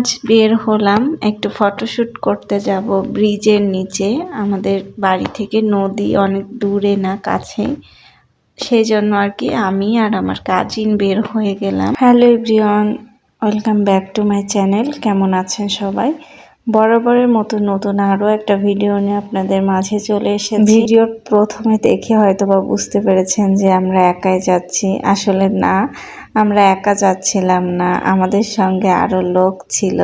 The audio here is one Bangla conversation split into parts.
আজ বের হলাম একটু ফটোশ্যুট করতে যাব ব্রিজের নিচে। আমাদের বাড়ি থেকে নদী অনেক দূরে না কাছে। সেই জন্য আর কি আমি আর আমার কাজিন বের হয়ে গেলাম। Hello everyone, welcome back to my channel. কেমন আছেন সবাই? বরাবরের মতো নতুন আরও একটা ভিডিও নিয়ে আপনাদের মাঝে চলে এসেছি। ভিডিওর প্রথমে দেখে হয়তো বা বুঝতে পেরেছেন যে আমরা একাই যাচ্ছি। আসলে না, আমরা একা যাচ্ছিলাম না। আমাদের সঙ্গে আরও লোক ছিল।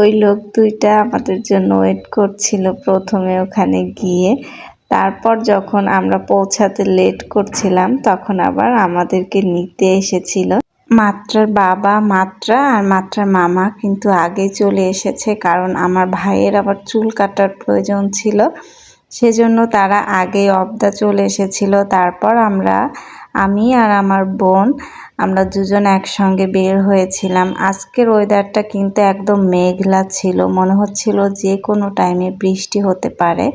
ওই লোক দুইটা আমাদের জন্য ওয়েট করছিল প্রথমে ওখানে গিয়ে। তারপর যখন আমরা পৌঁছাতে লেট করছিলাম, তখন আবার আমাদেরকে নিতে এসেছিল। মাত্রার বাবা মাত্রা আর মাত্রার মামা কিন্তু আগে চলে এসেছে কারণ আমার ভাইয়ের আবার চুল কাটার প্রয়োজন ছিল। সেজন্য তারা আগে অবদা চলে এসেছিল। তারপর আমরা, আমি আর আমার বোন, আমরা দুজন একসঙ্গে বের হয়েছিলাম। আজকের ওয়েদারটা কিন্তু একদম মেঘলা ছিল। মনে হচ্ছিল যে কোনো টাইমে বৃষ্টি হতে পারে।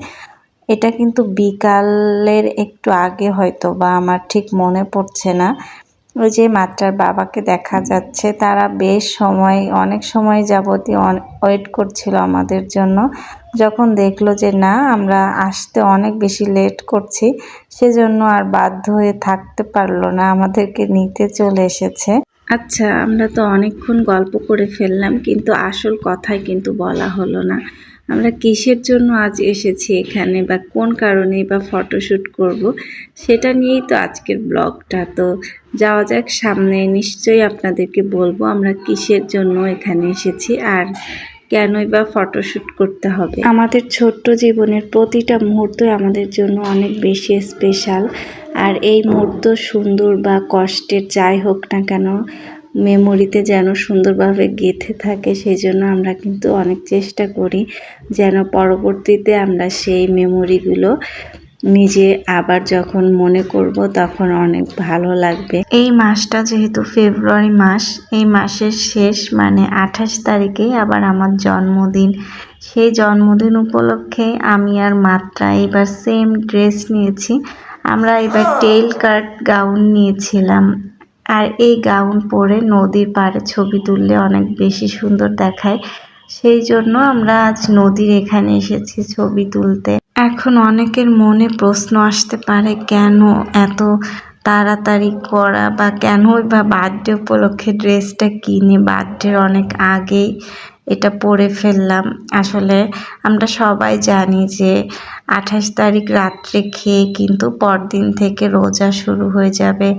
এটা কিন্তু বিকালের একটু আগে হয়তো বা আমার ঠিক মনে পড়ছে না। ওই যে মাত্রার বাবাকে দেখা যাচ্ছে তারা বেশ সময় অনেক সময় যাবতীয় ওয়েট করছিল আমাদের জন্য। যখন দেখল যে না আমরা আসতে অনেক বেশি লেট করছি সেজন্য আর বাধ্য হয়ে থাকতে পারল না আমাদেরকে নিতে চলে এসেছে। আচ্ছা আমরা তো অনেকক্ষণ গল্প করে ফেললাম কিন্তু আসল কথাই কিন্তু বলা হলো না। আমরা কিসের জন্য আজ এসেছি এখানে বা কোন কারণে বা ফটোশ্যুট করব, সেটা নিয়েই তো আজকের ব্লগটা। তো যাওয়া যাক সামনে, নিশ্চয়ই আপনাদেরকে বলব আমরা কিসের জন্য এখানে এসেছি আর কেনই বা ফটোশ্যুট করতে হবে। আমাদের ছোট্ট জীবনের প্রতিটা মুহূর্তই আমাদের জন্য অনেক বেশি স্পেশাল আর এই মুহূর্ত সুন্দর বা কষ্টের যাই হোক না কেন মেমোরিতে যেন সুন্দরভাবে গেঁথে থাকে সেই জন্য আমরা কিন্তু অনেক চেষ্টা করি যেন পরবর্তীতে আমরা সেই মেমোরিগুলো নিজে আবার যখন মনে করব তখন অনেক ভালো লাগবে। এই মাসটা যেহেতু ফেব্রুয়ারি মাস এই মাসের শেষ মানে আঠাশ তারিখে আবার আমার জন্মদিন। সেই জন্মদিন উপলক্ষে আমি আর মাত্রা এবার সেম ড্রেস নিয়েছি। আমরা এবার টেইল কাট গাউন নিয়েছিলাম। আর এই গাউন পরে নদীর পাড়ে ছবি তুললে অনেক বেশি সুন্দর দেখায়। সেই জন্য আমরা আজ নদীর এখানে এসেছি ছবি তুলতে। এখন অনেকের মনে প্রশ্ন আসতে পারে, কেন এত তাড়াতাড়ি করা বা কেনই বা বার্থডে উপলক্ষে ড্রেসটা কিনে বার্থডের অনেক আগেই এটা পরে ফেললাম। আসলে আমরা সবাই জানি যে আঠাশ তারিখ রাত্রে খেয়ে কিন্তু পরদিন থেকে রোজা শুরু হয়ে যাবে।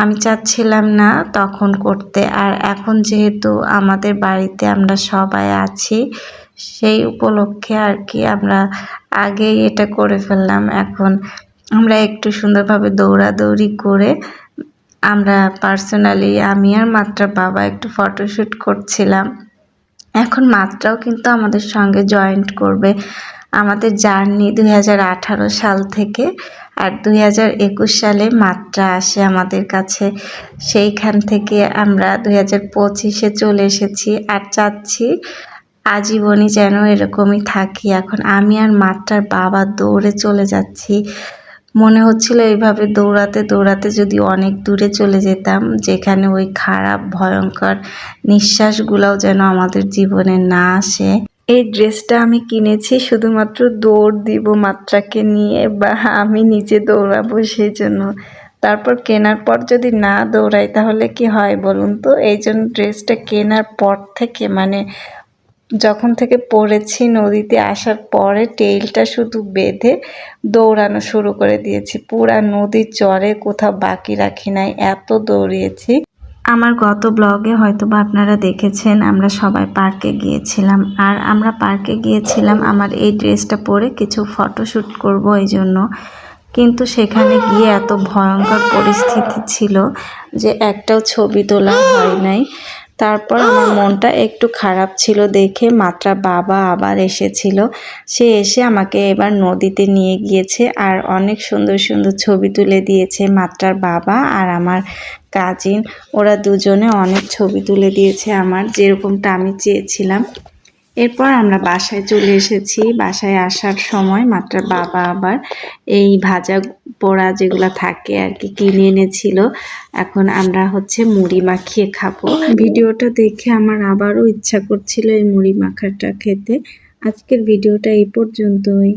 আমি চাচ্ছিলাম না তখন করতে। আর এখন যেহেতু আমাদের বাড়িতে আমরা সবাই আছি, সেই উপলক্ষে আর কি আমরা আগেই এটা করে ফেললাম। এখন আমরা একটু সুন্দরভাবে দৌড়াদৌড়ি করে আমরা পার্সোনালি আমি আর মাত্রা বাবা একটু ফটোশ্যুট করছিলাম। এখন মাত্রাও কিন্তু আমাদের সঙ্গে জয়েন্ট করবে। আমাদের জার্নি দু হাজার আঠারো সাল থেকে আর দুই হাজার একুশ সালে মাত্রা আসে আমাদের কাছে। সেইখান থেকে আমরা দুই হাজার পঁচিশে চলে এসেছি আর চাচ্ছি আজীবনই যেন এরকমই থাকি। এখন আমি আর মাত্রার বাবা দৌড়ে চলে যাচ্ছি। মনে হচ্ছিল এইভাবে দৌড়াতে দৌড়াতে যদি অনেক দূরে চলে যেতাম, যেখানে ওই খারাপ, ভয়ঙ্কর নিঃশ্বাসগুলোও যেন আমাদের জীবনে না আসে। এই ড্রেসটা আমি কিনেছি শুধুমাত্র দৌড় দিব মাত্রাকে নিয়ে বা আমি নিজে দৌড়াবো সেই জন্য তারপর কেনার পর যদি না দৌড়াই তাহলে কি হয় বলুন তো? এই জন্য ড্রেসটা কেনার পর থেকে মানে যখন থেকে পড়েছি নদীতে আসার পরে টেইলটা শুধু বেঁধে দৌড়ানো শুরু করে দিয়েছি। পুরা নদীর চরে কোথাও বাকি রাখি নাই, এত দৌড়িয়েছি। আমার গত ব্লগে হয়তো বা আপনারা দেখেছেন, আমরা সবাই পার্কে গিয়েছিলাম। আর আমরা পার্কে গিয়েছিলাম, আমার এই ড্রেসটা পরে কিছু ফটোশ্যুট করব এই জন্য কিন্তু সেখানে গিয়ে এত ভয়ঙ্কর পরিস্থিতি ছিল যে একটাও ছবি তোলা হয় নাই। তারপর আমার মনটা একটু খারাপ ছিল দেখে মাত্রা বাবা আবার এসেছিল। সে এসে আমাকে এবার নদীতে নিয়ে গিয়েছে আর অনেক সুন্দর সুন্দর ছবি তুলে দিয়েছে মাত্রার বাবা আর আমার কাজিন, ওরা দুজনে অনেক ছবি তুলে দিয়েছে আমার, যেরকমটা আমি চেয়েছিলাম। এরপর আমরা বাসায় চলে এসেছি। বাসায় আসার সময় মাত্র বাবা আবার এই ভাজা পোড়া যেগুলা থাকে আর কি কিনে এনেছিল। এখন আমরা হচ্ছে মুড়ি মাখিয়ে খাব। ভিডিওটা দেখে আমার আবারও ইচ্ছা করছিল এই মুড়ি মাখাটা খেতে। আজকের ভিডিওটা এই পর্যন্তই।